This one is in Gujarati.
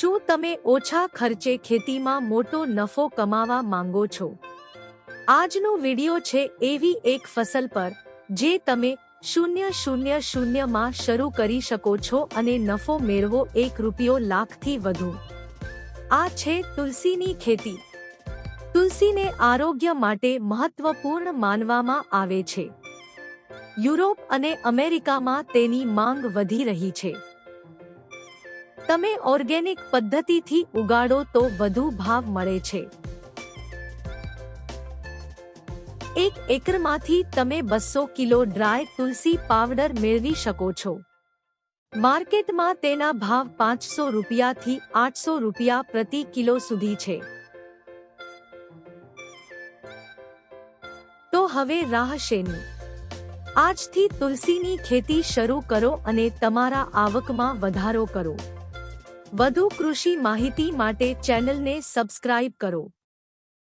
શું તમે ઓછા ખર્ચે ખેતીમાં મોટો નફો કમાવા માંગો છો? આજનો વિડિયો છે એવી એક ફસલ પર, જે તમે શૂન્ય શૂન્ય શૂન્યમાં શરૂ કરી શકો છો અને નફો મેળવો એક રૂપિયો લાખથી વધુ. આ છે તુલસીની ખેતી. તુલસીને આરોગ્ય માટે મહત્વપૂર્ણ માનવામાં આવે છે. યુરોપ અને અમેરિકામાં તેની માંગ વધી રહી છે. તમે ઓર્ગેનિક પદ્ધતિથી ઉગાડો તો વધુ ભાવ મળે છે. એક એકરમાંથી તમે બસો કિલો ડ્રાય તુલસી પાવડર મેળવી શકો છો. માર્કેટમાં તેના ભાવ પાંચસો રૂપિયાથી આઠસો રૂપિયા પ્રતિ કિલો સુધી છે. તો હવે રાહ શેની? આજથી તુલસીની ખેતી શરૂ કરો અને તમારા આવકમાં વધારો કરો. વધુ કૃષિ માહિતી માટે ચેનલને સબસ્ક્રાઇબ કરો.